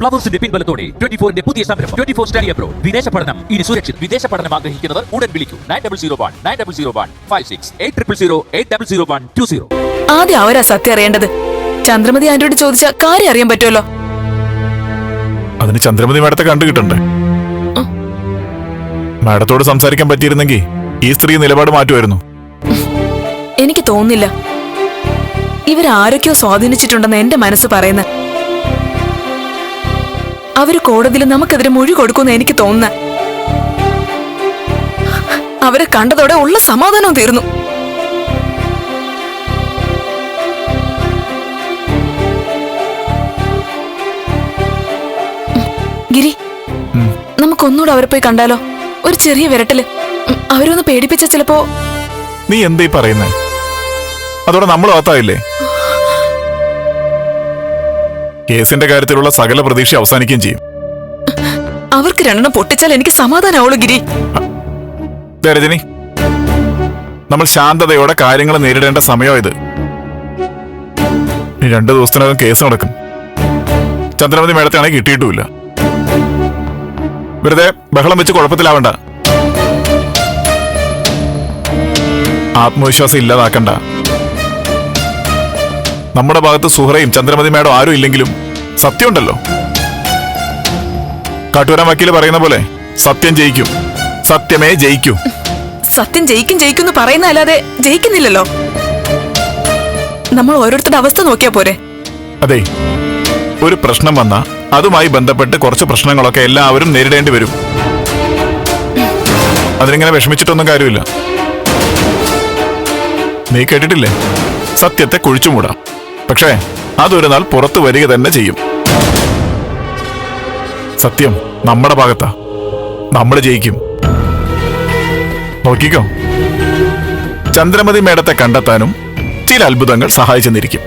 ഫ്ലവേഴ്സിന്റെ പിൻബലത്തോടെ twenty ഫോറിന്റെ പുതിയ സംരംഭം ട്വന്റി ഫോർ സ്റ്റഡി അബ്രോഡ്. വിദേശ പഠനം. ഇനി സുരക്ഷിത് വിദേശ പഠനം ആഗ്രഹിക്കുന്നവർ ഉടൻ വിളിക്കൂ. Nine double zero one nine double zero one five six eight triple zero eight double zero one two zero. ആദ്യം അവരാ സത്യം അറിയേണ്ടത്? ചന്ദ്രമതി ആന്റോട് ചോദിച്ച കാര്യം അറിയാൻ പറ്റുമല്ലോ. അതിന് ചന്ദ്രമതി മാഡത്തെ കണ്ടു കിട്ടണ്ടേ? മാഡത്തോട് സംസാരിക്കാൻ പറ്റിയിരുന്നെങ്കിൽ ഈ സ്ത്രീ നിലപാട് മാറ്റുമായിരുന്നു. എനിക്ക് തോന്നുന്നില്ല. ഇവരാരൊക്കെയോ സ്വാധീനിച്ചിട്ടുണ്ടെന്ന് എന്റെ മനസ്സ് പറയുന്ന അവർ കോടതിയിൽ നമുക്കെതിരെ മൊഴി കൊടുക്കുമെന്ന് എനിക്ക് തോന്നുന്ന. അവരെ കണ്ടതോടെ ഉള്ള സമാധാനവും തീർന്നു. ഗിരി നമുക്കൊന്നുകൂടെ അവരെ പോയി കണ്ടാലോ? ഒരു ചെറിയ വിരട്ടൽ. അവരൊന്ന് പേടിപ്പിച്ച ചിലപ്പോ നീ എന്തേ പറയുന്നേ? അതോടെ നമ്മൾ ഓത്തായില്ലേ കേസിന്റെ കാര്യത്തിലുള്ള സകല പ്രതീക്ഷ അവസാനിക്കുകയും ചെയ്യും. അവർക്ക് രണ്ടെണ്ണം പൊട്ടിച്ചാൽ എനിക്ക് സമാധാനമാവുള്ളൂ ഗിരി. രജനി നമ്മൾ ശാന്തതയോടെ കാര്യങ്ങൾ നേരിടേണ്ട സമയം ഇത്. രണ്ടു ദിവസത്തിനകം കേസ് നടക്കും. ചന്ദ്രമതി മേഡത്തെയാണെങ്കിൽ കിട്ടിയിട്ടുമില്ല. വെറുതെ ബഹളം വെച്ച് കുഴപ്പത്തിലാവണ്ട. ആത്മവിശ്വാസം ഇല്ലാതാക്കണ്ട. നമ്മുടെ ഭാഗത്ത് സുഹറയും ചന്ദ്രമതി മേഡം ആരും ഇല്ലെങ്കിലും സത്യമുണ്ടല്ലോ. കാട്ടൂരാൻ വക്കീൽ പറയുന്ന പോലെ സത്യം ജയിക്കും. സത്യമേ ജയിക്കൂ. സത്യം ജയിക്കും ജയിക്കും എന്ന് പറയുന്ന അല്ലാതെ ജയിക്കുന്നില്ലല്ലോ. നമ്മൾ ഓരോരുത്തരുടെ അവസ്ഥ നോക്കിയാ പോരെ. അതെ ഒരു പ്രശ്നം വന്ന അതുമായി ബന്ധപ്പെട്ട് കുറച്ച് പ്രശ്നങ്ങളൊക്കെ എല്ലാവരും നേരിടേണ്ടി വരും. അതിനിങ്ങനെ വിഷമിച്ചിട്ടൊന്നും കാര്യമില്ല. നീ കേട്ടിട്ടില്ലേ? സത്യത്തെ കുഴിച്ചുമൂടാം. പക്ഷേ അതൊരു നാൾ പുറത്തു വരിക തന്നെ ചെയ്യും. സത്യം നമ്മുടെ ഭാഗത്താ. നമ്മൾ ജയിക്കും. നോക്കിക്കോ. ചന്ദ്രമതി മേടത്തെ കണ്ടെത്താനും ചില അത്ഭുതങ്ങൾ സഹായിച്ചെന്നിരിക്കും.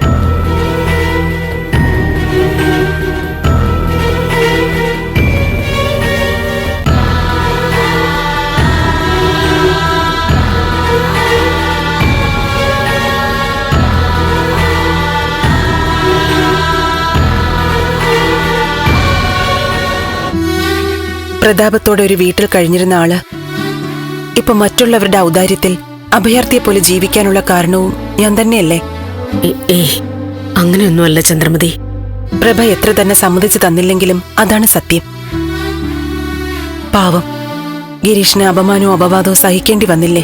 പ്രതാപത്തോടെ ഒരു വീട്ടിൽ കഴിഞ്ഞിരുന്ന ആൾ ഇപ്പൊ മറ്റുള്ളവരുടെ ഔദാര്യത്തിൽ അഭയാർത്ഥിയെ പോലെ ജീവിക്കാനുള്ള കാരണവും ഞാൻ തന്നെയല്ലേ? അങ്ങനെയൊന്നുമല്ല ചന്ദ്രമതി. പ്രഭ എത്ര തന്നെ സമ്മതിച്ചു തന്നില്ലെങ്കിലും അതാണ് സത്യം. പാവം ഗിരീഷിന് അപമാനവും അപവാദവും സഹിക്കേണ്ടി വന്നില്ലേ?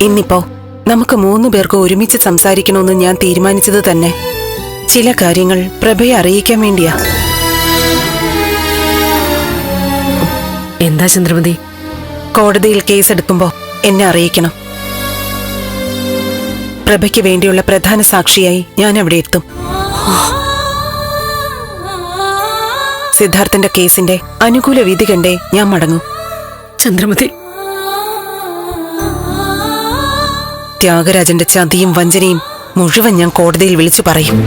ഇന്നിപ്പോ നമുക്ക് മൂന്നു പേർക്ക് ഒരുമിച്ച് സംസാരിക്കണമെന്ന് ഞാൻ തീരുമാനിച്ചത് തന്നെ. ചില കാര്യങ്ങൾ പ്രഭയെ അറിയിക്കാൻ വേണ്ടിയാ. എന്താ ചന്ദ്രമതി? കോടതിയിൽ കേസെടുക്കുമ്പോ എന്നെ അറിയിക്കണം. പ്രഭയ്ക്ക് വേണ്ടിയുള്ള പ്രധാന സാക്ഷിയായി ഞാൻ അവിടെ എത്തും. സിദ്ധാർത്ഥന്റെ കേസിന്റെ അനുകൂല വിധി കണ്ടേ ഞാൻ മടങ്ങും. ചന്ദ്രമതി. ത്യാഗരാജന്റെ ചതിയും വഞ്ചനയും മുഴുവൻ ഞാൻ കോടതിയിൽ വിളിച്ചു പറയും.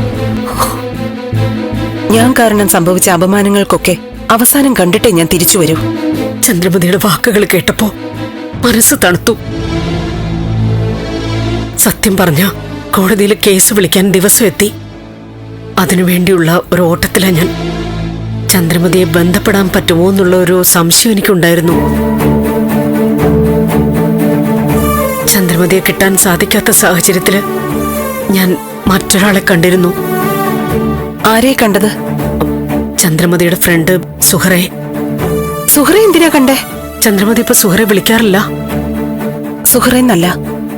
ഞാൻ കാരണം സംഭവിച്ച അപമാനങ്ങൾക്കൊക്കെ അവസാനം കണ്ടിട്ടേ ഞാൻ തിരിച്ചു വരൂ. ചന്ദ്രമതിയുടെ വാക്കുകൾ കേട്ടപ്പോ മനസ്സ് തണുത്തു. സത്യം പറഞ്ഞ കോടതിയിൽ കേസ് വിളിക്കാൻ ദിവസം എത്തി. അതിനുവേണ്ടിയുള്ള ഒരു ഓട്ടത്തിലാണ് ഞാൻ. ചന്ദ്രമതിയെ ബന്ധപ്പെടാൻ പറ്റുമോ എന്നുള്ള ഒരു സംശയം എനിക്കുണ്ടായിരുന്നു. ചന്ദ്രമതിയെ കിട്ടാൻ സാധിക്കാത്ത സാഹചര്യത്തിൽ ഞാൻ മറ്റൊരാളെ കണ്ടിരുന്നു. ആരെ കണ്ടത്? ചന്ദ്രമതിയുടെ ഫ്രണ്ട് സുഹറെ സുഹറ എന്തിനാ കണ്ടേ? ചന്ദ്രമതി ഇപ്പൊ സുഹറെ വിളിക്കാറില്ല. സുഹറെന്നല്ല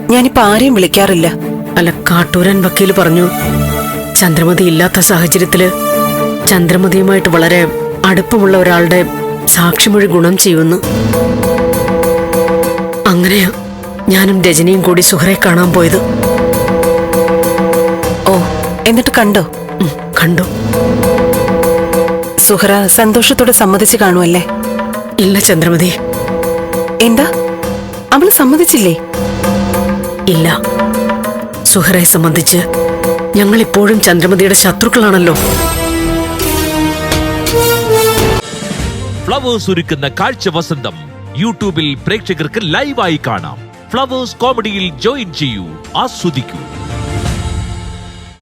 ഞാനിപ്പോ ആരെയും വിളിക്കാറില്ല. അല്ല കാട്ടൂരൻ വക്കീൽ പറഞ്ഞു ചന്ദ്രമതി ഇല്ലാത്ത സാഹചര്യത്തിൽ ചന്ദ്രമതിയുമായിട്ട് വളരെ അടുപ്പമുള്ള ഒരാളുടെ സാക്ഷിമൊഴി ഗുണം ചെയ്യുന്നു. അങ്ങനെയാ ഞാനും രജനിയും കൂടി സുഹറെ കാണാൻ പോയത്. ഓ എന്നിട്ട് കണ്ടോ? ഉം, കണ്ടു. സുഹറ സന്തോഷത്തോടെ സമ്മതിച്ച് കാണുമല്ലേ ഇല്ല ചന്ദ്രമതി. എന്താ? അവൾ സമ്മതിച്ചില്ലേ? ഇല്ല. സുഹറെ സംബന്ധിച്ച് ഞങ്ങൾ ഇപ്പോഴും ചന്ദ്രമതിയുടെ ശത്രുക്കളാണല്ലോ. ഫ്ലവേഴ്സ് ഒരുക്കുന്ന കാഴ്ച വസന്തം യൂട്യൂബിൽ പ്രേക്ഷകർക്ക് ലൈവായി കാണാം. ഫ്ലവേഴ്സ് കോമഡിയിൽ ജോയിൻ ചെയ്യൂ ആസ്വദിക്കൂ.